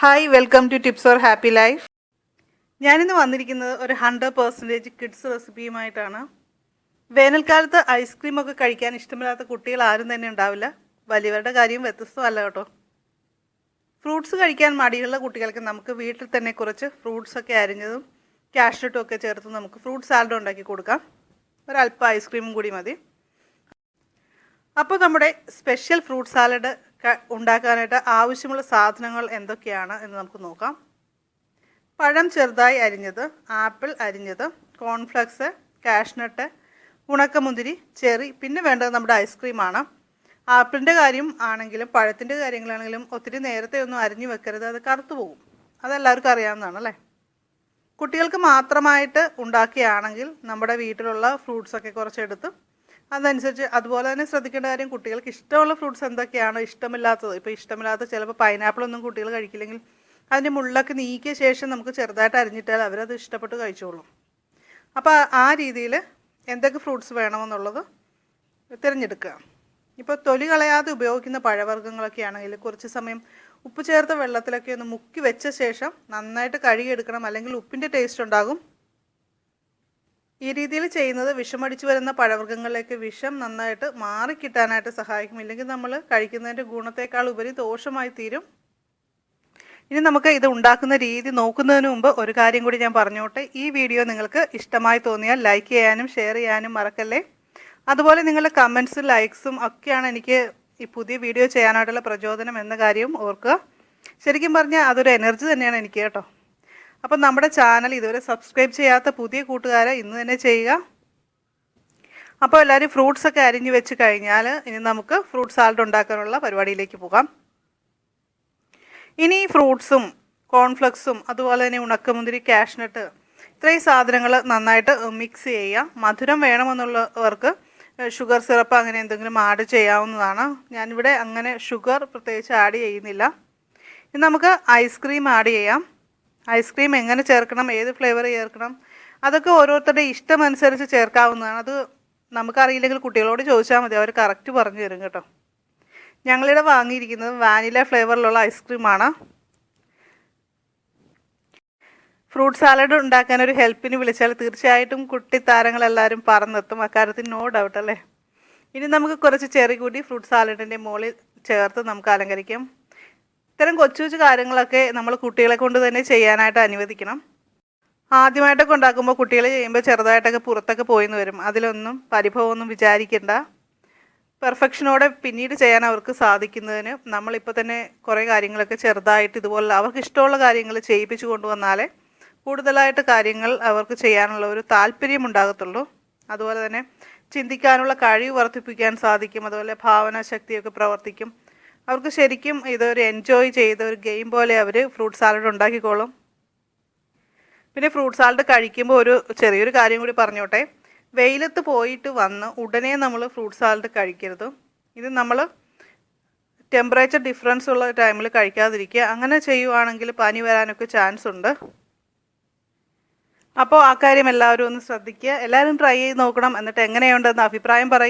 Hi welcome to tips for happy life ഞാനിന്ന് വന്നിരിക്കുന്നത് ഒരു ഹൺഡ്രഡ് പെർസെന്റേജ് കിഡ്സ് റെസിപ്പിയുമായിട്ടാണ് വേനൽക്കാലത്ത് ഐസ്ക്രീം ഒക്കെ കഴിക്കാൻ ഇഷ്ടമില്ലാത്ത കുട്ടികൾ ആരും തന്നെ ഉണ്ടാവില്ല. വലിയവരുടെ കാര്യം വ്യത്യസ്തമല്ല കേട്ടോ. ഫ്രൂട്ട്സ് കഴിക്കാൻ മടിയുള്ള കുട്ടികൾക്ക് നമുക്ക് വീട്ടിൽ തന്നെ കുറച്ച് ഫ്രൂട്ട്സൊക്കെ അരിഞ്ഞതും കാഷ്നട്ടും ഒക്കെ ചേർത്ത് നമുക്ക് ഫ്രൂട്ട് സാലഡ് ഉണ്ടാക്കി കൊടുക്കാം. ഒരല്പം ഐസ്ക്രീമും കൂടി മതി. അപ്പോൾ നമ്മുടെ സ്പെഷ്യൽ ഫ്രൂട്ട് സാലഡ് ഉണ്ടാക്കാനായിട്ട് ആവശ്യമുള്ള സാധനങ്ങൾ എന്തൊക്കെയാണ് എന്ന് നമുക്ക് നോക്കാം. പഴം ചെറുതായി അരിഞ്ഞത് ആപ്പിൾ അരിഞ്ഞത് കോൺഫ്ലക്സ് കാഷ്നട്ട് ഉണക്കമുന്തിരി ചെറി പിന്നെ വേണ്ടത് നമ്മുടെ ഐസ്ക്രീമാണ്. ആപ്പിളിന്റെ കാര്യം ആണെങ്കിലും പഴത്തിന്റെ കാര്യങ്ങളാണെങ്കിലും ഒത്തിരി നേരത്തെ ഒന്നും അരിഞ്ഞു വെക്കരുത് അത് കറുത്തു പോകും. അതെല്ലാവർക്കും അറിയാവുന്നതാണ് അല്ലേ? കുട്ടികൾക്ക് മാത്രമായിട്ട് ഉണ്ടാക്കിയാണെങ്കിൽ നമ്മുടെ വീട്ടിലുള്ള ഫ്രൂട്ട്സൊക്കെ കുറച്ചെടുത്ത് അതനുസരിച്ച് അതുപോലെ തന്നെ ശ്രദ്ധിക്കേണ്ട കാര്യം കുട്ടികൾക്ക് ഇഷ്ടമുള്ള ഫ്രൂട്ട്സ് എന്തൊക്കെയാണ് ഇഷ്ടമില്ലാത്തത്. ഇപ്പോൾ ഇഷ്ടമില്ലാത്ത ചിലപ്പോൾ പൈനാപ്പിൾ ഒന്നും കുട്ടികൾ കഴിക്കില്ലെങ്കിൽ അതിന്റെ മുള്ളൊക്കെ നീക്കിയ ശേഷം നമുക്ക് ചെറുതായിട്ട് അരിഞ്ഞിട്ടാൽ അവരത് ഇഷ്ടപ്പെട്ട് കഴിച്ചോളും. അപ്പോൾ ആ രീതിയിൽ എന്തൊക്കെ ഫ്രൂട്ട്സ് വേണമെന്നുള്ളത് തിരഞ്ഞെടുക്കുക. ഇപ്പോൾ തൊലി കളയാതെ ഉപയോഗിക്കുന്ന പഴവർഗങ്ങളൊക്കെ ആണെങ്കിൽ കുറച്ച് സമയം ഉപ്പ് ചേർത്ത വെള്ളത്തിലൊക്കെ ഒന്ന് മുക്കി വെച്ച ശേഷം നന്നായിട്ട് കഴുകിയെടുക്കണം. അല്ലെങ്കിൽ ഉപ്പിന്റെ ടേസ്റ്റ് ഉണ്ടാകും. ഈ രീതിയിൽ ചെയ്യുന്നത് വിഷമടിച്ചു വരുന്ന പഴവർഗങ്ങളിലേക്ക് വിഷം നന്നായിട്ട് മാറിക്കിട്ടാനായിട്ട് സഹായിക്കും. ഇല്ലെങ്കിൽ നമ്മൾ കഴിക്കുന്നതിന്റെ ഗുണത്തേക്കാൾ ഉപരി ദോഷമായി തീരും. ഇനി നമുക്ക് ഇത് ഉണ്ടാക്കുന്ന രീതി നോക്കുന്നതിന് മുമ്പ് ഒരു കാര്യം കൂടി ഞാൻ പറഞ്ഞോട്ടെ. ഈ വീഡിയോ നിങ്ങൾക്ക് ഇഷ്ടമായി തോന്നിയാൽ ലൈക്ക് ചെയ്യാനും ഷെയർ ചെയ്യാനും മറക്കല്ലേ? അതുപോലെ നിങ്ങളുടെ കമൻസും ലൈക്സും ഒക്കെയാണ് എനിക്ക് ഈ പുതിയ വീഡിയോ ചെയ്യാനായിട്ടുള്ള പ്രചോദനം എന്ന കാര്യവും ഓർക്കുക. ശരിക്കും പറഞ്ഞാൽ അതൊരു എനർജി തന്നെയാണ് എനിക്ക് കേട്ടോ. അപ്പം നമ്മുടെ ചാനൽ ഇതുവരെ സബ്സ്ക്രൈബ് ചെയ്യാത്ത പുതിയ കൂട്ടുകാരെ ഇന്ന് തന്നെ ചെയ്യുക. അപ്പോൾ എല്ലാവരും ഫ്രൂട്ട്സ് ഒക്കെ അരിഞ്ഞു വെച്ച് കഴിഞ്ഞാൽ ഇനി നമുക്ക് ഫ്രൂട്ട് സാലഡ് ഉണ്ടാക്കാനുള്ള പരിപാടിയിലേക്ക് പോകാം. ഇനി ഫ്രൂട്ട്സും കോൺഫ്ലക്സും അതുപോലെ തന്നെ ഉണക്കമുന്തിരി കാഷ്നട്ട് ഇത്രയും സാധനങ്ങൾ നന്നായിട്ട് മിക്സ് ചെയ്യുക. മധുരം വേണമെന്നുള്ളവർക്ക് ഷുഗർ സിറപ്പ് അങ്ങനെ എന്തെങ്കിലും ആഡ് ചെയ്യാവുന്നതാണ്. ഞാനിവിടെ അങ്ങനെ ഷുഗർ പ്രത്യേകിച്ച് ആഡ് ചെയ്യുന്നില്ല. ഇനി നമുക്ക് ഐസ്ക്രീം ആഡ് ചെയ്യാം. ഐസ്ക്രീം എങ്ങനെ ചേർക്കണം ഏത് ഫ്ലേവർ ചേർക്കണം അതൊക്കെ ഓരോരുത്തരുടെ ഇഷ്ടം അനുസരിച്ച് ചേർക്കാവുന്നതാണ്. അത് നമുക്കറിയില്ലെങ്കിൽ കുട്ടികളോട് ചോദിച്ചാൽ മതി അവർ കറക്റ്റ് പറഞ്ഞു തരും കേട്ടോ. ഞങ്ങളിവിടെ വാങ്ങിയിരിക്കുന്നത് വാനില ഫ്ലേവറിലുള്ള ഐസ്ക്രീമാണ് ഫ്രൂട്ട് സാലഡ് ഉണ്ടാക്കാൻ ഒരു ഹെൽപ്പിന് വിളിച്ചാൽ തീർച്ചയായിട്ടും കുട്ടി താരങ്ങളെല്ലാവരും പറന്നെത്തും. അക്കാര്യത്തിൽ നോ ഡൗട്ട് അല്ലേ? ഇനി നമുക്ക് കുറച്ച് ചെറി കൂടി ഫ്രൂട്ട് സാലഡിന്റെ മുകളിൽ ചേർത്ത് നമുക്ക് അലങ്കരിക്കാം. ഇത്തരം കൊച്ചു കൊച്ചു കാര്യങ്ങളൊക്കെ നമ്മൾ കുട്ടികളെ കൊണ്ട് തന്നെ ചെയ്യാനായിട്ട് അനുവദിക്കണം. ആദ്യമായിട്ടൊക്കെ ഉണ്ടാക്കുമ്പോൾ കുട്ടികൾ ചെയ്യുമ്പോൾ ചെറുതായിട്ടൊക്കെ പുറത്തൊക്കെ പോയിന്ന് വരും. അതിലൊന്നും പരിഭവമൊന്നും വിചാരിക്കേണ്ട. പെർഫെക്ഷനോടെ പിന്നീട് ചെയ്യാൻ അവർക്ക് സാധിക്കുന്നതിന് നമ്മളിപ്പോൾ തന്നെ കുറേ കാര്യങ്ങളൊക്കെ ചെറുതായിട്ട് ഇതുപോലെ അവർക്ക് ഇഷ്ടമുള്ള കാര്യങ്ങൾ ചെയ്യിപ്പിച്ചു കൊണ്ടുവന്നാലേ കൂടുതലായിട്ട് കാര്യങ്ങൾ അവർക്ക് ചെയ്യാനുള്ള ഒരു താല്പര്യം ഉണ്ടാകത്തുള്ളൂ. അതുപോലെ തന്നെ ചിന്തിക്കാനുള്ള കഴിവ് വർദ്ധിപ്പിക്കാൻ സാധിക്കും. അതുപോലെ ഭാവനാശക്തിയൊക്കെ പ്രവർത്തിക്കും. അവർക്ക് ശരിക്കും ഇതൊരു എൻജോയ് ചെയ്ത ഒരു ഗെയിം പോലെ അവർ ഫ്രൂട്ട് സാലഡ് ഉണ്ടാക്കിക്കോളും. പിന്നെ ഫ്രൂട്ട് സാലഡ് കഴിക്കുമ്പോൾ ഒരു ചെറിയൊരു കാര്യം കൂടി പറഞ്ഞോട്ടെ. വെയിലത്ത് പോയിട്ട് വന്ന് ഉടനെ നമ്മൾ ഫ്രൂട്ട് സാലഡ് കഴിക്കരുത്. ഇത് നമ്മൾ ടെമ്പറേച്ചർ ഡിഫറൻസ് ഉള്ള ടൈമിൽ കഴിക്കാതിരിക്കുക. അങ്ങനെ ചെയ്യുവാണെങ്കിൽ പനി വരാനൊക്കെ ചാൻസ് ഉണ്ട്. അപ്പോൾ ആ കാര്യം എല്ലാവരും ഒന്ന് ശ്രദ്ധിക്കുക. എല്ലാവരും ട്രൈ ചെയ്ത് നോക്കണം. എന്നിട്ട് എങ്ങനെയുണ്ടെന്ന് അഭിപ്രായം പറയുക.